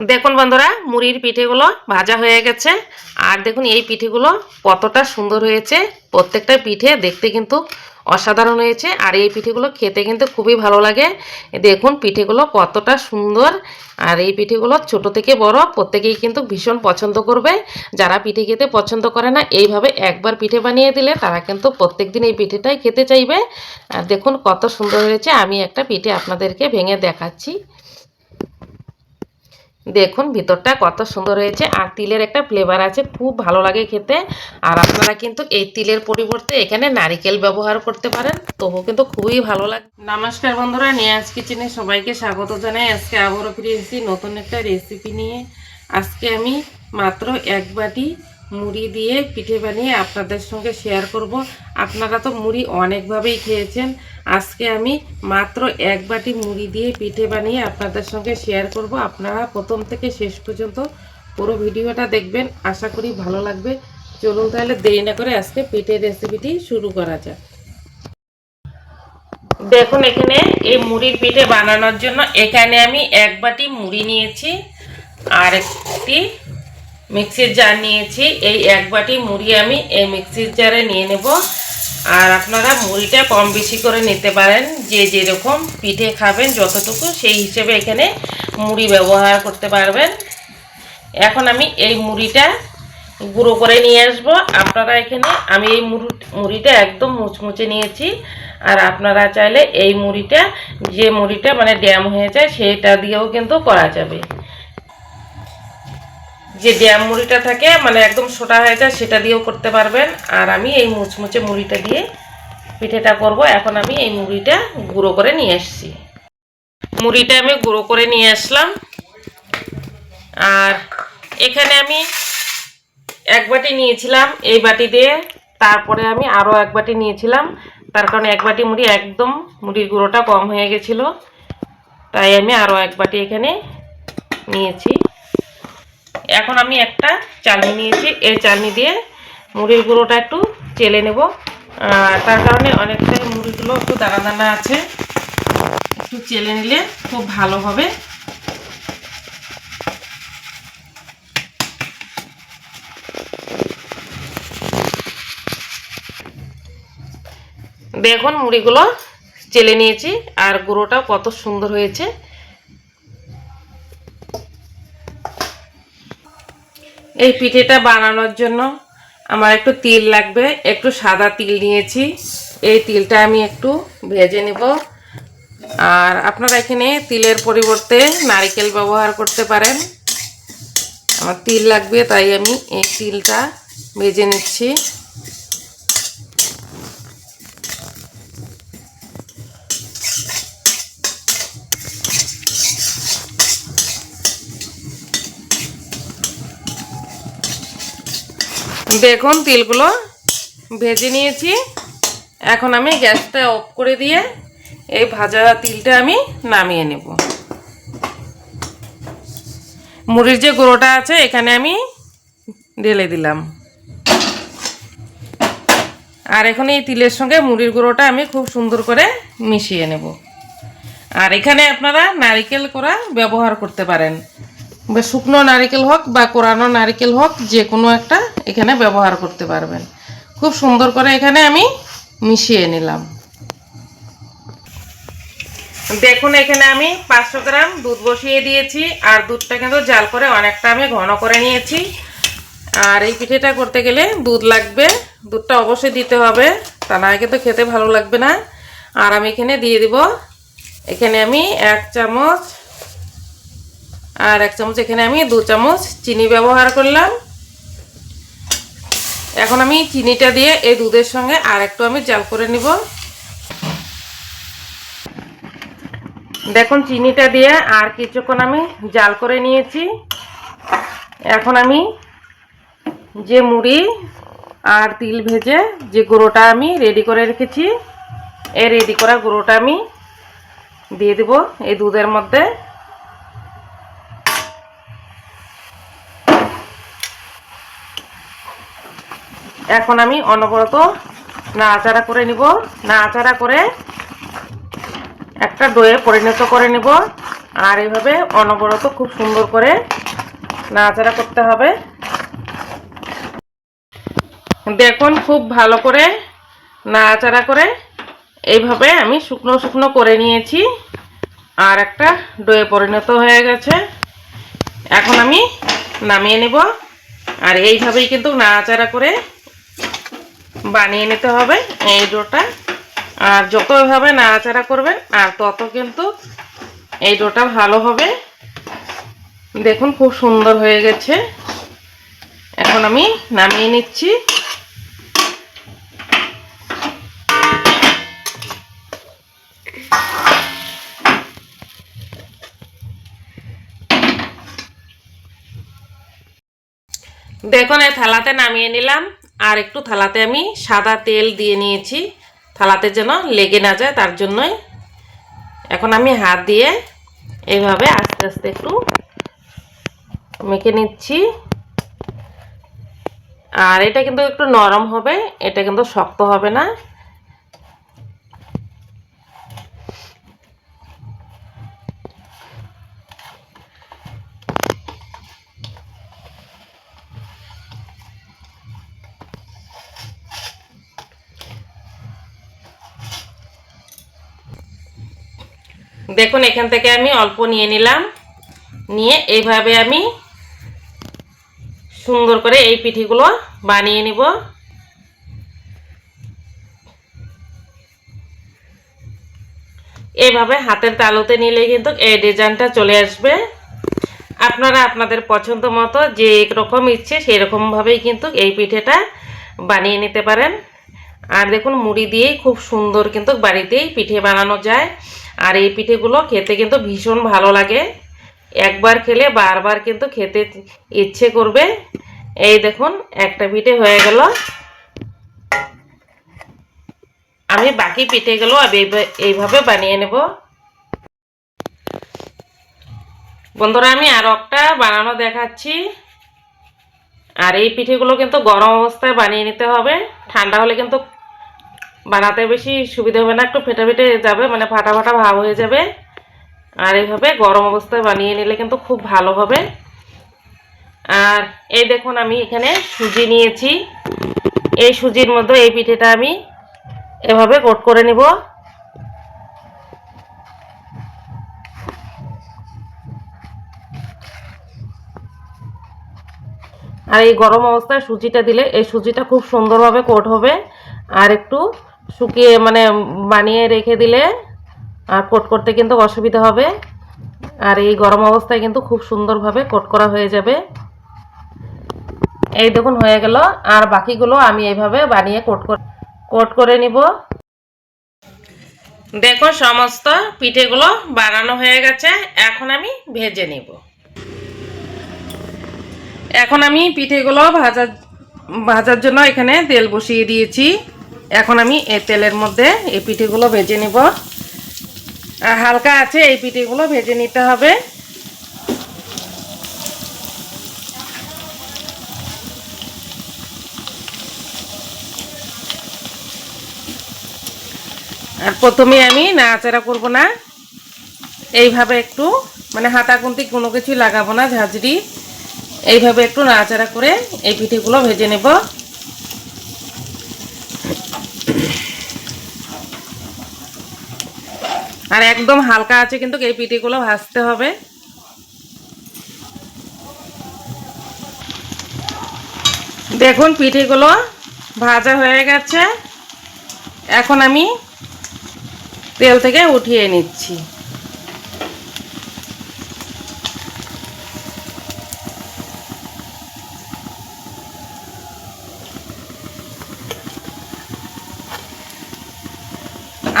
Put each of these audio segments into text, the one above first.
দেখুন বন্ধুরা, মুড়ির পিঠেগুলো ভাজা হয়ে গেছে। আর দেখুন, এই পিঠেগুলো কতটা সুন্দর হয়েছে। প্রত্যেকটা পিঠে দেখতে কিন্তু অসাধারণ হয়েছে। আর এই পিঠেগুলো খেতে কিন্তু খুবই ভালো লাগে। দেখুন, পিঠেগুলো কতটা সুন্দর। আর এই পিঠেগুলো ছোট থেকে বড়, প্রত্যেকেই কিন্তু ভীষণ পছন্দ করবে। যারা পিঠে খেতে পছন্দ করে না, এইভাবে একবার পিঠে বানিয়ে দিলে তারা কিন্তু প্রত্যেক দিন এই পিঠেটাই খেতে চাইবে। আর দেখুন, কত সুন্দর হয়েছে। আমি একটা পিঠে আপনাদেরকে ভেঙে দেখাচ্ছি। দেখুন, ভিতরটা কত সুন্দর হয়েছে আর তিলের একটা ফ্লেভার আছে, খুব ভালো লাগে খেতে। আর আপনারা কিন্তু এই তিলের পরিবর্তে এখানে নারিকেল ব্যবহার করতে পারেন, তবু কিন্তু খুবই ভালো লাগে নমস্কার বন্ধুরা, নিয়াজ কিচেনে সবাইকে স্বাগত জানাই। আজকে আবারও ফিরে এসেছি নতুন একটা রেসিপি নিয়ে। আজকে আমি মাত্র এক বাটি মুড়ি দিয়ে পিঠে বানিয়ে আপনাদের সঙ্গে শেয়ার করব। আপনারা তো মুড়ি অনেকভাবেই খেয়েছেন। আজকে আমি মাত্র এক বাটি মুড়ি দিয়ে পিঠে বানিয়ে আপনাদের সঙ্গে শেয়ার করব। আপনারা প্রথম থেকে শেষ পর্যন্ত পুরো ভিডিওটা দেখবেন। আশা করি ভালো লাগবে। চলুন তাহলে দেরি না করে আজকে পিঠের রেসিপিটি শুরু করা যাক। দেখুন, এখানে এই মুড়ির পিঠে বানানোর জন্য এখানে আমি এক বাটি মুড়ি নিয়েছি। আর একটি মিক্সির জার নিয়েছি। এই এক বাটি মুড়ি আমি এই মিক্সির জারে নিয়ে নেব। আর আপনারা মুড়িটা কম বেশি করে নিতে পারেন। যে যেরকম পিঠে খাবেন, যতটুকু, সেই হিসেবে এখানে মুড়ি ব্যবহার করতে পারবেন। এখন আমি এই মুড়িটা গুঁড়ো করে নিয়ে আসব। আপনারা এখানে, আমি এই মুড়ি, মুড়িটা একদম মুচমুচে নিয়েছি। আর আপনারা চাইলে এই মুড়িটা, যে মুড়িটা মানে ড্যাম হয়ে যায়, সেটা দিয়েও কিন্তু করা যাবে। যে ড্যাম মুড়িটা থাকে মানে একদম সোটা হয়ে যায়, সেটা দিয়েও করতে পারবেন। আর আমি এই মুচমুচে মুড়িটা দিয়ে পিঠেটা করব। এখন আমি এই মুড়িটা গুঁড়ো করে নিয়ে এসেছি। মুড়িটা আমি গুঁড়ো করে নিয়ে আসলাম। আর এখানে আমি এক বাটি নিয়েছিলাম এই বাটি দিয়ে। তারপরে আমি আরও এক বাটি নিয়েছিলাম। তার কারণে এক বাটি মুড়ি একদম মুড়ির গুঁড়োটা কম হয়ে গেছিল। তাই আমি আরও এক বাটি এখানে নিয়েছি। এখন আমি একটা চালনি নিয়েছি। এই চালনি দিয়ে মুড়ির গুঁড়োটা একটু চেলে নেব। তার কারণে অনেকটাই মুড়িগুলো একটু দানা দানা আছে। একটু চেলে নিলে খুব ভালো হবে। দেখুন, মুড়িগুলো চেলে নিয়েছি। আর গুঁড়োটাও কত সুন্দর হয়েছে। এই পিঠেটা বানানোর জন্য আমার একটু তিল লাগবে, একটু সাদা তিল নিয়েছি। এই তিলটা আমি একটু ভেজে নেব। আর আপনারা এখানে তিলের পরিবর্তে নারিকেল ব্যবহার করতে পারেন। আমার তিল লাগবে, তাই আমি এই তিলটা ভেজে নিচ্ছি। দেখুন তিলগুলো ভেজে নিয়েছি। এখন আমি গ্যাসটা অফ করে দিয়ে এই ভাজা তিলটা আমি নামিয়ে নেব। মুড়ির যে গুঁড়োটা আছে, এখানে আমি ঢেলে দিলাম। আর এখন এই তিলের সঙ্গে মুড়ির গুঁড়োটা আমি খুব সুন্দর করে মিশিয়ে নেব। আর এখানে আপনারা নারিকেল করা ব্যবহার করতে পারেন। বা শুকনো নারিকেল হোক বা কোরানো নারিকেল হোক যে কোনো একটা এখানে ব্যবহার করতে পারবেন। খুব সুন্দর করে এখানে আমি মিশিয়ে নিলাম। দেখুন, এখানে আমি পাঁচশো গ্রাম দুধ বসিয়ে দিয়েছি, আর দুধটা কিন্তু জাল করে অনেকটা আমি ঘন করে নিয়েছি। আর এই পিঠেটা করতে গেলে দুধ লাগবে, দুধটা অবশ্যই দিতে হবে, তা না কিন্তু খেতে ভালো লাগবে না। আর আমি এখানে দিয়ে দিব, এখানে আমি এক চামচ আর এক চামচ এখানে আমি দু চামচ চিনি ব্যবহার করলাম। এখন আমি চিনিটা দিয়ে এই দুধের সঙ্গে আর একটু আমি জাল করে নিব। দেখুন, চিনিটা দিয়ে আর কিছুক্ষণ আমি জাল করে নিয়েছি। এখন আমি যে মুড়ি আর তিল ভেজে যে গুঁড়োটা আমি রেডি করে রেখেছি, এই রেডি করা গুঁড়োটা আমি দিয়ে দেব এই দুধের মধ্যে। এখন আমি অনবরত নাড়াচাড়া করে নিব। নাড়াচাড়া করে একটা দইয়ে পরিণত করে নেব। আর এইভাবে অনবরত খুব সুন্দর করে নাড়াচাড়া করতে হবে। দেখুন, খুব ভালো করে নাড়াচাড়া করে এইভাবে আমি শুকনো শুকনো করে নিয়েছি। আর একটা ডোয়ে পরিণত হয়ে গেছে। এখন আমি নামিয়ে নেব। আর এইভাবেই কিন্তু নাড়াচাড়া করে বানিয়ে নিতে হবে এই ডোটা। আর যতভাবে নাড়াচাড়া করবেন, আর তত কিন্তু এই ডোটা ভালো হবে। দেখুন, খুব সুন্দর হয়ে গেছে। এখন আমি নামিয়ে নিচ্ছি। দেখুন, এই থালাতে নামিয়ে নিলাম। আর একটু থালাতে আমি সাদা তেল দিয়ে নিয়েছি। থালাতে যেন লেগে না যায়, তার জন্যই। এখন আমি হাত দিয়ে এইভাবে আস্তে আস্তে একটু মেখে নিচ্ছি। আর এটা কিন্তু একটু নরম হবে, এটা কিন্তু শক্ত হবে না। দেখুন, এখান থেকে আমি অল্প নিয়ে নিলাম। নিয়ে এইভাবে আমি সুন্দর করে এই পিঠিগুলো বানিয়ে নিব। এইভাবে হাতের তালুতে নিলে কিন্তু এই ডিজাইনটা চলে আসবে। আপনারা আপনাদের পছন্দ মতো যে রকম ইচ্ছে সেই রকমভাবেই কিন্তু এই পিঠেটা বানিয়ে নিতে পারেন। আর দেখুন, মুড়ি দিয়েই খুব সুন্দর কিন্তু বাড়িতেই পিঠে বানানো যায়। আর এই পিঠেগুলো খেতে কিন্তু ভীষণ ভালো লাগে। একবার খেলে বারবার কিন্তু খেতে ইচ্ছে করবে। এই দেখুন, একটা পিঠে হয়ে গেল। আমি বাকি পিঠেগুলো এইভাবে বানিয়ে নেব। বন্ধুরা, আমি আর একটা বানানো দেখাচ্ছি। আর এই পিঠেগুলো কিন্তু গরম অবস্থায় বানিয়ে নিতে হবে। ঠান্ডা হলে কিন্তু বানাতে বেশি সুবিধা হবে না, একটু ফেটে ফেটে যাবে মানে ফাটা ফাটা ভাব হয়ে যাবে। আর এইভাবে গরম অবস্থায় বানিয়ে নিলে কিন্তু খুব ভালো হবে। আর এই দেখুন, আমি এখানে সুজি নিয়েছি। এই সুজির মধ্যে এই পিঠেটা আমি এভাবে কোট করে নিব। আর এই গরম অবস্থায় সুজিটা দিলে, এই সুজিটা খুব সুন্দরভাবে কোট হবে। আর একটু শুকিয়ে মানে বানিয়ে রেখে দিলে আর কোট করতে কিন্তু অসুবিধা হবে। আর এই গরম অবস্থায় কিন্তু খুব সুন্দরভাবে কোট করা হয়ে যাবে। এই দেখুন, হয়ে গেল। আর বাকিগুলো আমি এইভাবে বানিয়ে কোট করে কোট করে নিব। দেখো, সমস্ত পিঠেগুলো বানানো হয়ে গেছে। এখন আমি ভেজে নিব। এখন আমি পিঠেগুলো ভাজা ভাজার জন্য এখানে তেল বসিয়ে দিয়েছি। এখন আমি এই তেলের মধ্যে এই পিঠেগুলো ভেজে নিব। আর হালকা আছে এই পিঠেগুলো ভেজে নিতে হবে। আর প্রথমে আমি নাড়াচাড়া করব না। এইভাবে একটু মানে হাতা কুন্তি কোনো কিছুই লাগাবো না, ঝাঁঝরি। এইভাবে একটু নাড়াচাড়া করে এই পিঠেগুলো ভেজে নেব। আর একদম হালকা আছে কিন্তু এই পিঠেগুলো ভাজতে হবে। দেখুন পিঠেগুলো ভাজা হয়ে গেছে। এখন আমি তেল থেকে উঠিয়ে নিচ্ছি।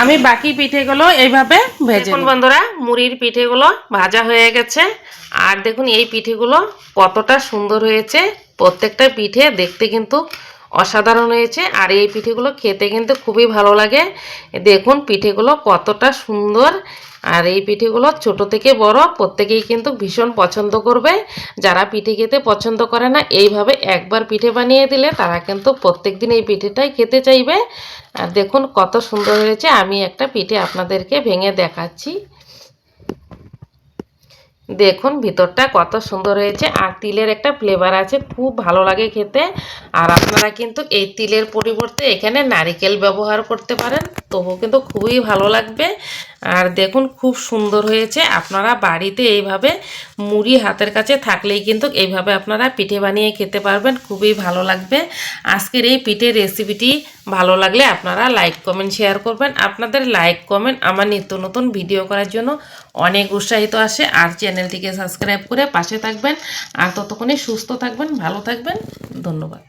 আমি বাকি পিঠেগুলো এইভাবে ভেজে দেখুন বন্ধুরা মুড়ির পিঠেগুলো ভাজা হয়ে গেছে। আর দেখুন এই পিঠেগুলো কতটা সুন্দর হয়েছে। প্রত্যেকটা পিঠে দেখতে কিন্তু অসাধারণ হয়েছে। আর এই পিঠেগুলো খেতে কিন্তু খুবই ভালো লাগে। দেখুন পিঠেগুলো কতটা সুন্দর। আর এই পিঠেগুলো ছোট থেকে বড় প্রত্যেকেই কিন্তু ভীষণ পছন্দ করবে। যারা পিঠে খেতে পছন্দ করে না, এইভাবে একবার পিঠে বানিয়ে দিলে তারা কিন্তু প্রত্যেক দিন এই পিঠেটাই খেতে চাইবে। আর দেখুন কত সুন্দর হয়েছে। আমি একটা পিঠে আপনাদেরকে ভেঙে দেখাচ্ছি। দেখুন, ভিতরটা কত সুন্দর হয়েছে। আর তিলের একটা ফ্লেভার আছে, খুব ভালো লাগে খেতে। আর আপনারা কিন্তু এই তিলের পরিবর্তে এখানে নারিকেল ব্যবহার করতে পারেন। তবু কিন্তু খুবই ভালো লাগবে। আর দেখুন, খুব সুন্দর হয়েছে। আপনারা বাড়িতে এইভাবে মুড়ি হাতের কাছে থাকলেই কিন্তু এইভাবে আপনারা পিঠে বানিয়ে খেতে পারবেন। খুবই ভালো লাগবে। আজকের এই পিঠের রেসিপিটি ভালো লাগলে আপনারা লাইক কমেন্ট শেয়ার করবেন। আপনাদের লাইক কমেন্ট আমার নিত্য নতুন ভিডিও করার জন্য অনেক উৎসাহিত আসে। আর চ্যানেলটিকে সাবস্ক্রাইব করে পাশে থাকবেন। আর ততক্ষণে সুস্থ থাকবেন ভালো থাকবেন। ধন্যবাদ।